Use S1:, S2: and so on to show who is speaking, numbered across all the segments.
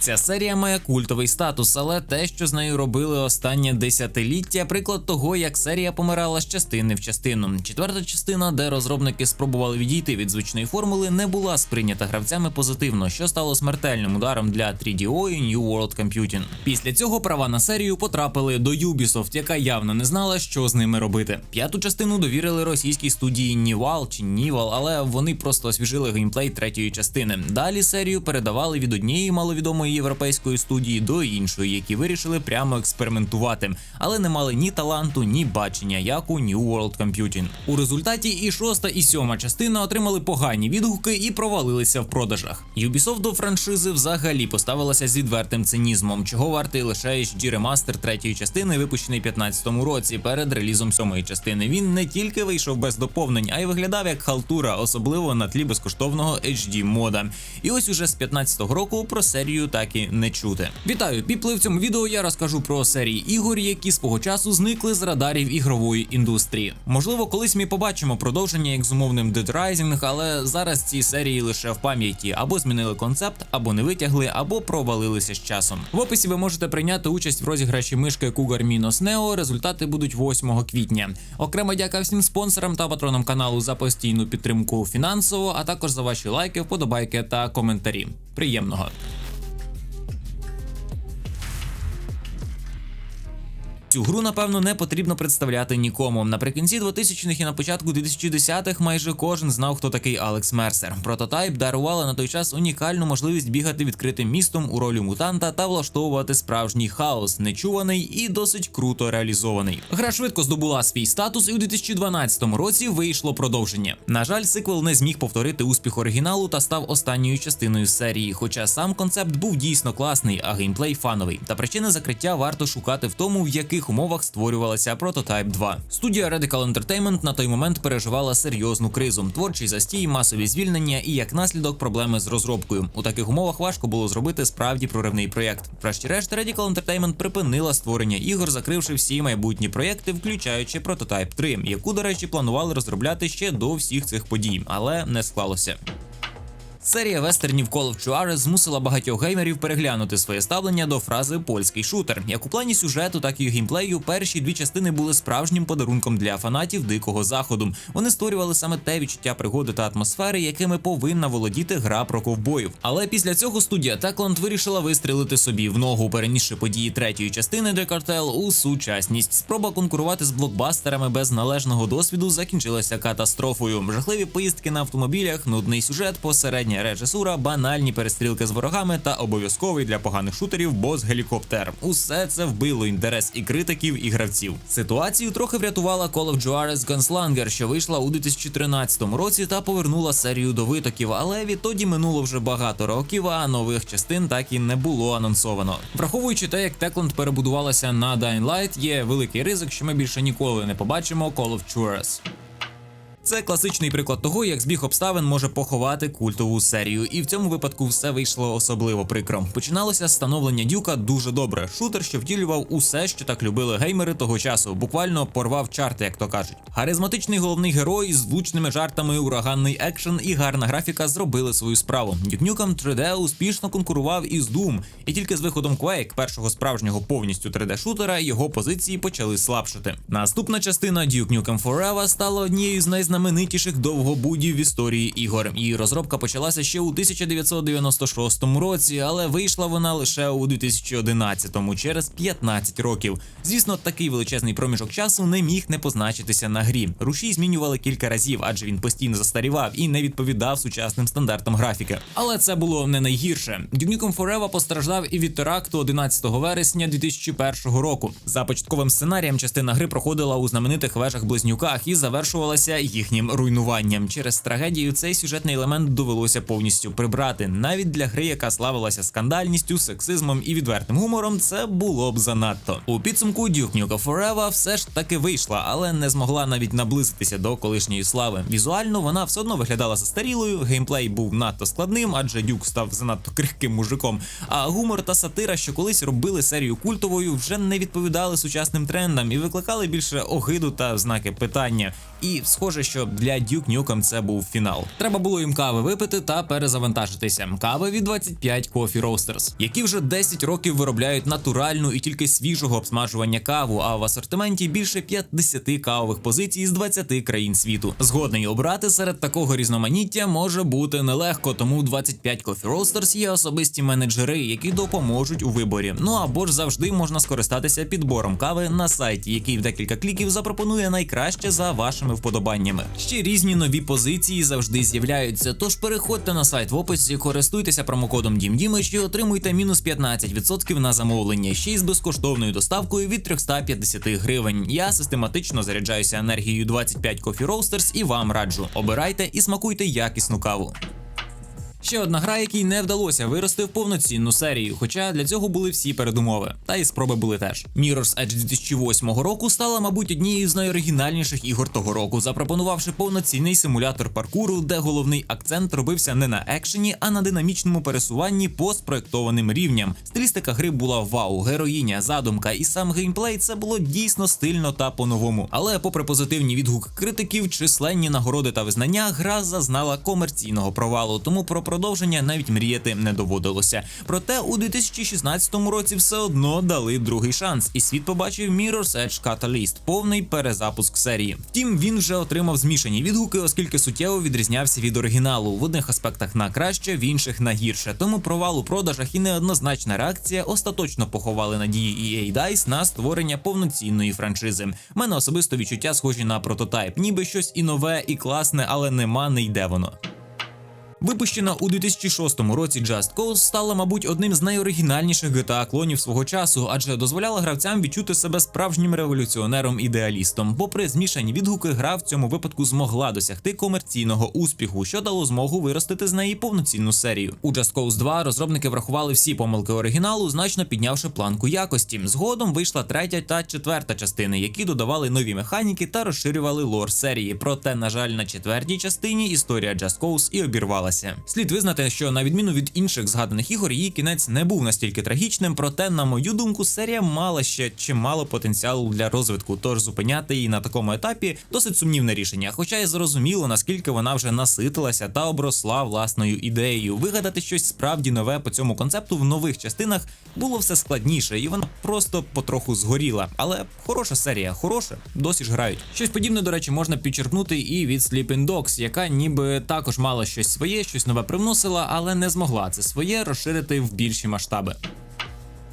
S1: Ця серія має культовий статус, але те, що з нею робили останнє десятиліття, приклад того, як серія помирала з частини в частину. Четверта частина, де розробники спробували відійти від звичної формули, не була сприйнята гравцями позитивно, що стало смертельним ударом для 3DO і New World Computing. Після цього права на серію потрапили до Ubisoft, яка явно не знала, що з ними робити. П'яту частину довірили російській студії Nival чи Nival, але вони просто освіжили геймплей третьої частини. Далі серію передавали від однієї маловідомої європейської студії до іншої, які вирішили прямо експериментувати, але не мали ні таланту, ні бачення, як у New World Computing. У результаті і шоста, і сьома частина отримали погані відгуки і провалилися в продажах. Ubisoft до франшизи взагалі поставилася з відвертим цинізмом, чого вартий лише HD ремастер третьої частини, випущений 15-му році перед релізом сьомої частини. Він не тільки вийшов без доповнень, а й виглядав як халтура, особливо на тлі безкоштовного HD мода. І ось уже з 15-го року про серію так і не чути. Вітаю, піпли! В цьому відео я розкажу про серії ігор, які свого часу зникли з радарів ігрової індустрії. Можливо, колись ми побачимо продовження як з умовним Dead Rising, але зараз ці серії лише в пам'яті або змінили концепт, або не витягли, або провалилися з часом. В описі ви можете прийняти участь в розіграші мишки Cougar Minos Neo. Результати будуть 8 квітня. Окрема дяка всім спонсорам та патронам каналу за постійну підтримку фінансово, а також за ваші лайки, вподобайки та коментарі. Приємного! Цю гру, напевно, не потрібно представляти нікому. Наприкінці 2000-х і на початку 2010-х майже кожен знав, хто такий Алекс Мерсер. Прототайп дарувала на той час унікальну можливість бігати відкритим містом у ролі мутанта та влаштовувати справжній хаос, нечуваний і досить круто реалізований. Гра швидко здобула свій статус, і у 2012 році вийшло продовження. На жаль, сиквел не зміг повторити успіх оригіналу та став останньою частиною серії. Хоча сам концепт був дійсно класний, а геймплей фановий. Та причини закриття варто шукати в тому, в яких умовах створювалася Prototype 2. Студія Radical Entertainment на той момент переживала серйозну кризу, творчий застій, масові звільнення і як наслідок проблеми з розробкою. У таких умовах важко було зробити справді проривний проєкт. Врешті-решт, Radical Entertainment припинила створення ігор, закривши всі майбутні проєкти, включаючи Prototype 3, яку, до речі, планували розробляти ще до всіх цих подій, але не склалося. Серія вестернів Call of Juarez змусила багатьох геймерів переглянути своє ставлення до фрази польський шутер. Як у плані сюжету, так і геймплею, перші дві частини були справжнім подарунком для фанатів дикого заходу. Вони створювали саме те відчуття пригоди та атмосфери, якими повинна володіти гра про ковбоїв. Але після цього студія Techland вирішила вистрілити собі в ногу, перенісши події третьої частини The Cartel у сучасність. Спроба конкурувати з блокбастерами без належного досвіду закінчилася катастрофою. Жахливі поїздки на автомобілях, нудний сюжет, посередня режисура, банальні перестрілки з ворогами та обов'язковий для поганих шутерів бос-гелікоптер. Усе це вбило інтерес і критиків, і гравців. Ситуацію трохи врятувала Call of Juarez Gunslinger, що вийшла у 2013 році та повернула серію до витоків. Але відтоді минуло вже багато років, а нових частин так і не було анонсовано. Враховуючи те, як Techland перебудувалася на Dying Light, є великий ризик, що ми більше ніколи не побачимо Call of Juarez. Це класичний приклад того, як збіг обставин може поховати культову серію, і в цьому випадку все вийшло особливо прикро. Починалося становлення дюка дуже добре. Шутер, що втілював усе, що так любили геймери того часу, буквально порвав чарти, як то кажуть. Харизматичний головний герой з влучними жартами, ураганний екшен і гарна графіка зробили свою справу. Nukem 3D успішно конкурував із Doom, і тільки з виходом Quake, першого справжнього повністю 3D-шутера, його позиції почали слабшати. Наступна частина Duke Nukem Forever стала однією з найзнаменитіших довгобудів в історії ігор. Її розробка почалася ще у 1996 році, але вийшла вона лише у 2011-му, через 15 років. Звісно, такий величезний проміжок часу не міг не позначитися на грі. Рушій змінювали кілька разів, адже він постійно застарівав і не відповідав сучасним стандартам графіки. Але це було не найгірше. Duke Nukem Forever постраждав і від теракту 11 вересня 2001 року. За початковим сценарієм частина гри проходила у знаменитих вежах близнюках і завершувалася їхнім руйнуванням. Через трагедію цей сюжетний елемент довелося повністю прибрати. Навіть для гри, яка славилася скандальністю, сексизмом і відвертим гумором, це було б занадто. У підсумку Duke Nukem Forever все ж таки вийшла, але не змогла навіть наблизитися до колишньої слави. Візуально вона все одно виглядала застарілою. Геймплей був надто складним, адже Дюк став занадто крихким мужиком. А гумор та сатира, що колись робили серію культовою, вже не відповідали сучасним трендам і викликали більше огиду та знаки питання. І схоже, що для Duke Nukem це був фінал. Треба було їм кави випити та перезавантажитися. Кави від 25 Coffee Roasters, які вже 10 років виробляють натуральну і тільки свіжого обсмажування каву. А в асортименті більше 50 кавових позицій з 20 країн світу. Згодний обрати серед такого різноманіття може бути нелегко, тому в 25 Coffee Roasters є особисті менеджери, які допоможуть у виборі. Ну або ж завжди можна скористатися підбором кави на сайті, який в декілька кліків запропонує найкраще за вашими вподобаннями. Ще різні нові позиції завжди з'являються. Тож переходьте на сайт в описі, користуйтеся промокодом DIMDIMAGE і отримуйте мінус 15% на замовлення, ще й з безкоштовною доставкою від 350 гривень. Я систематично заряджаюся енергією 25 Coffee Roasters і вам раджу. Обирайте і смакуйте якісну каву. Ще одна гра, якій не вдалося вирости в повноцінну серію, хоча для цього були всі передумови, та й спроби були теж. Mirror's Edge 2008 року стала, мабуть, однією з найоригінальніших ігор того року, запропонувавши повноцінний симулятор паркуру, де головний акцент робився не на екшені, а на динамічному пересуванні по спроектованим рівням. Стилістика гри була вау, героїня, задумка і сам геймплей це було дійсно стильно та по-новому. Але, попри позитивні відгуки критиків, численні нагороди та визнання, гра зазнала комерційного провалу, тому про продовження навіть мріяти не доводилося. Проте у 2016 році все одно дали другий шанс, і світ побачив Mirror's Edge Catalyst, повний перезапуск серії. Втім, він вже отримав змішані відгуки, оскільки суттєво відрізнявся від оригіналу в одних аспектах на краще, в інших на гірше. Тому провал у продажах і неоднозначна реакція остаточно поховали надії EA DICE на створення повноцінної франшизи. Мене особисто відчуття схожі на прототайп, ніби щось і нове, і класне, але нема не йде воно. Випущена у 2006 році Just Cause стала, мабуть, одним з найоригінальніших GTA клонів свого часу, адже дозволяла гравцям відчути себе справжнім революціонером-ідеалістом. Попри змішані відгуки, гра в цьому випадку змогла досягти комерційного успіху, що дало змогу виростити з неї повноцінну серію. У Just Cause 2 розробники врахували всі помилки оригіналу, значно піднявши планку якості. Згодом вийшла третя та четверта частини, які додавали нові механіки та розширювали лор серії. Проте, на жаль, на четвертій частині історія Just Cause і обірвалася. Слід визнати, що на відміну від інших згаданих ігор, її кінець не був настільки трагічним, проте, на мою думку, серія мала ще чимало потенціалу для розвитку, тож зупиняти її на такому етапі досить сумнівне рішення. Хоча й зрозуміло, наскільки вона вже наситилася та обросла власною ідеєю. Вигадати щось справді нове по цьому концепту в нових частинах було все складніше, і вона просто потроху згоріла. Але хороша серія, хороша, досі ж грають. Щось подібне, до речі, можна підчерпнути і від Sleeping Dogs, яка ніби також мала щось своє, щось нове привносила, але не змогла це своє розширити в більші масштаби.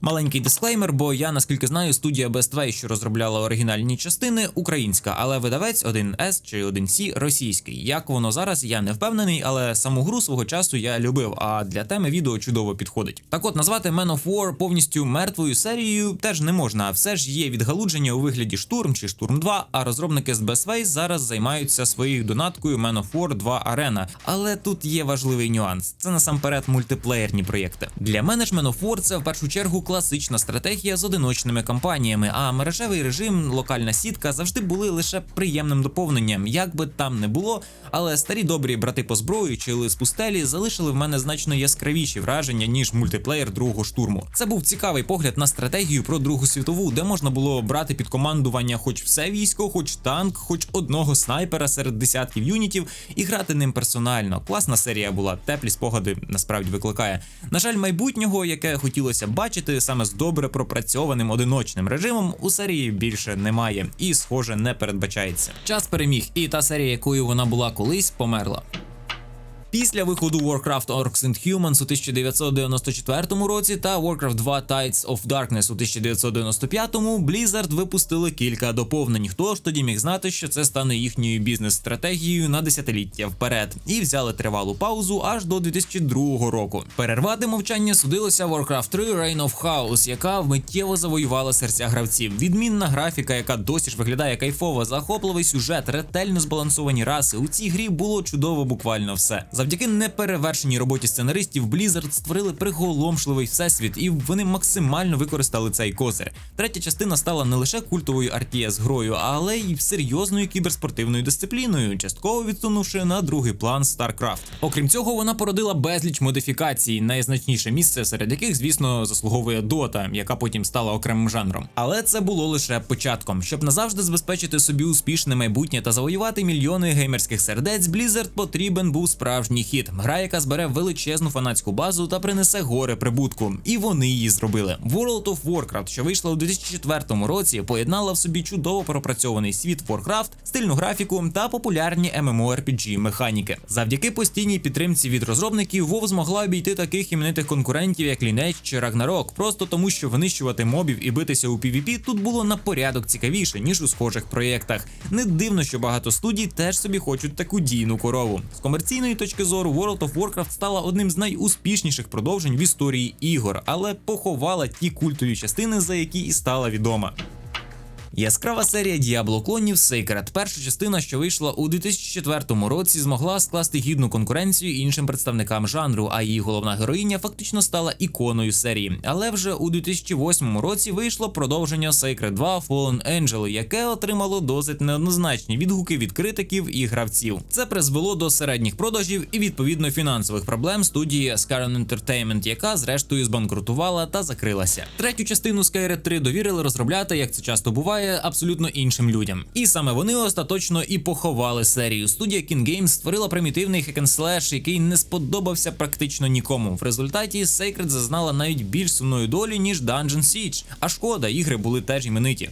S1: Маленький дисклеймер, бо я наскільки знаю, студія Best Way, що розробляла оригінальні частини, українська, але видавець 1С чи 1С російський. Як воно зараз, я не впевнений, але саму гру свого часу я любив, а для теми відео чудово підходить. Так от назвати Man of War повністю мертвою серією теж не можна, все ж є відгалудження у вигляді штурм чи штурм 2, а розробники з Best Way зараз займаються своєю донаткою Man of War 2 Arena. Але тут є важливий нюанс: це насамперед мультиплеєрні проєкти. Для мене ж Man of War це в першу чергу класична стратегія з одиночними кампаніями, а мережевий режим, локальна сітка завжди були лише приємним доповненням, як би там не було. Але старі добрі брати по зброю чи лис пустелі залишили в мене значно яскравіші враження ніж мультиплеєр другого штурму. Це був цікавий погляд на стратегію про Другу світову, де можна було брати під командування хоч все військо, хоч танк, хоч одного снайпера серед десятків юнітів і грати ним персонально. Класна серія була, теплі спогади насправді викликає. На жаль, майбутнього, яке хотілося бачити саме з добре пропрацьованим одиночним режимом, у серії більше немає і, схоже, не передбачається. Час переміг, і та серія, якою вона була колись, померла. Після виходу Warcraft Orcs and Humans у 1994 році та Warcraft 2 Tides of Darkness у 1995 Blizzard випустили кілька доповнень. Хто ж тоді міг знати, що це стане їхньою бізнес-стратегією на десятиліття вперед, і взяли тривалу паузу аж до 2002 року. Перервати мовчання судилося Warcraft 3 Reign of Chaos, яка миттєво завоювала серця гравців. Відмінна графіка, яка досі ж виглядає кайфово, захопливий сюжет, ретельно збалансовані раси. У цій грі було чудово буквально все. Завдяки неперевершеній роботі сценаристів Blizzard створили приголомшливий всесвіт, і вони максимально використали цей козир. Третя частина стала не лише культовою RTS грою, але й серйозною кіберспортивною дисципліною, частково відсунувши на другий план StarCraft. Окрім цього, вона породила безліч модифікацій, найзначніше місце серед яких, звісно, заслуговує Dota, яка потім стала окремим жанром. Але це було лише початком. Щоб назавжди забезпечити собі успішне майбутнє та завоювати мільйони геймерських сердець, Blizzard потрібен був справжній хіт. Гра, яка збере величезну фанатську базу та принесе гори прибутку. І вони її зробили. World of Warcraft, що вийшла у 2004 році, поєднала в собі чудово пропрацьований світ Warcraft, стильну графіку та популярні MMORPG механіки. Завдяки постійній підтримці від розробників WoW змогла обійти таких іменитих конкурентів, як Lineage чи Ragnarok, просто тому, що винищувати мобів і битися у PvP тут було на порядок цікавіше ніж у схожих проєктах. Не дивно, що багато студій теж собі хочуть таку дійну корову. З комерційної точки зору World of Warcraft стала одним з найуспішніших продовжень в історії ігор, але поховала ті культові частини, за які і стала відома. Яскрава серія Diablo клонів Sacred. Перша частина, що вийшла у 2004 році, змогла скласти гідну конкуренцію іншим представникам жанру, а її головна героїня фактично стала іконою серії. Але вже у 2008 році вийшло продовження Sacred 2 Fallen Angel, яке отримало досить неоднозначні відгуки від критиків і гравців. Це призвело до середніх продажів і відповідно фінансових проблем студії Skyrim Entertainment, яка зрештою збанкрутувала та закрилася. Третю частину Skyrim 3 довірили розробляти, як це часто буває абсолютно іншим людям. І саме вони остаточно і поховали серію. Студія King Games створила примітивний хекенслеш, який не сподобався практично нікому. В результаті Sacred зазнала навіть більш сумної долі, ніж Dungeon Siege. А шкода, ігри були теж імениті.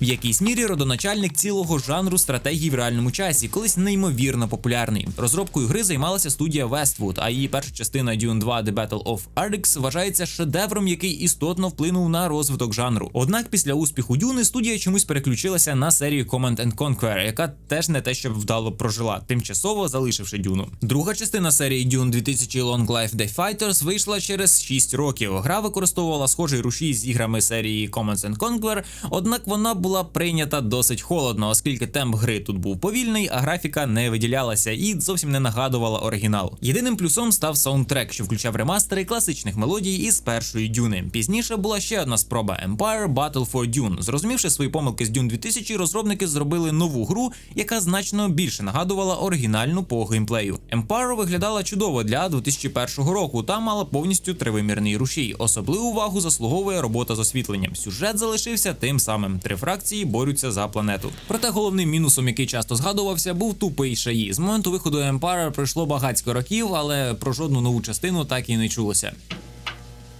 S1: В якійсь мірі родоначальник цілого жанру стратегії в реальному часі, колись неймовірно популярний. Розробкою гри займалася студія Westwood, а її перша частина Dune 2 The Battle of Arx вважається шедевром, який істотно вплинув на розвиток жанру. Однак після успіху Дюни студія чомусь переключилася на серію Command and Conquer, яка теж не те, щоб вдало прожила, тимчасово залишивши Дюну. Друга частина серії Dune 2000 Long Life The Fighters вийшла через 6 років. Гра використовувала схожий рушій з іграми серії Command and Conquer, однак вона була була прийнята досить холодно, оскільки темп гри тут був повільний, а графіка не виділялася і зовсім не нагадувала оригінал. Єдиним плюсом став саундтрек, що включав ремастери класичних мелодій із першої дюни. Пізніше була ще одна спроба Empire Battle for Dune. Зрозумівши свої помилки з Dune 2000, розробники зробили нову гру, яка значно більше нагадувала оригінальну по геймплею. Empire виглядала чудово для 2001 року та мала повністю тривимірний рушій. Особливу увагу заслуговує робота з освітленням. Сюжет залишився тим самим. Три фракції борються за планету. Проте головним мінусом, який часто згадувався, був тупий шаї. З моменту виходу Empire пройшло багатько років, але про жодну нову частину так і не чулося.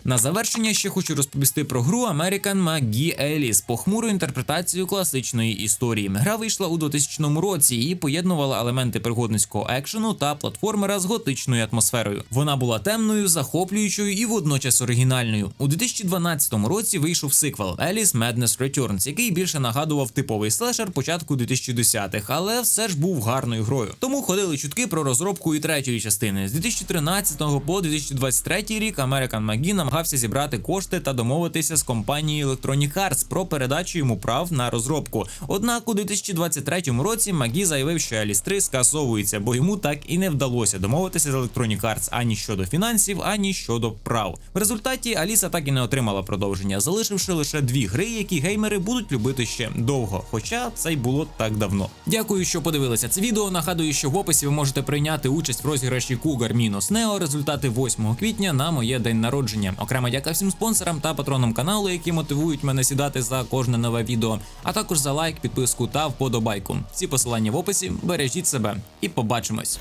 S1: На завершення ще хочу розповісти про гру American McGee Alice, похмуру інтерпретацію класичної історії. Гра вийшла у 2000 році і поєднувала елементи пригодницького екшену та платформера з готичною атмосферою. Вона була темною, захоплюючою і водночас оригінальною. У 2012 році вийшов сиквел Alice Madness Returns, який більше нагадував типовий слешер початку 2010-х, але все ж був гарною грою. Тому ходили чутки про розробку і третьої частини. З 2013 по 2023 рік American McGee намагався зібрати кошти та домовитися з компанією Electronic Arts про передачу йому прав на розробку. Однак у 2023 році Магі заявив, що Alice 3 скасовується, бо йому так і не вдалося домовитися з Electronic Arts ані щодо фінансів, ані щодо прав. В результаті Аліса так і не отримала продовження, залишивши лише дві гри, які геймери будуть любити ще довго. Хоча це й було так давно. Дякую, що подивилися це відео. Нагадую, що в описі ви можете прийняти участь в розіграші Cougar Мінус результати 8 квітня на моє день народження. Окрема дяка всім спонсорам та патронам каналу, які мотивують мене сідати за кожне нове відео, а також за лайк, підписку та вподобайку. Всі посилання в описі. Бережіть себе і побачимось.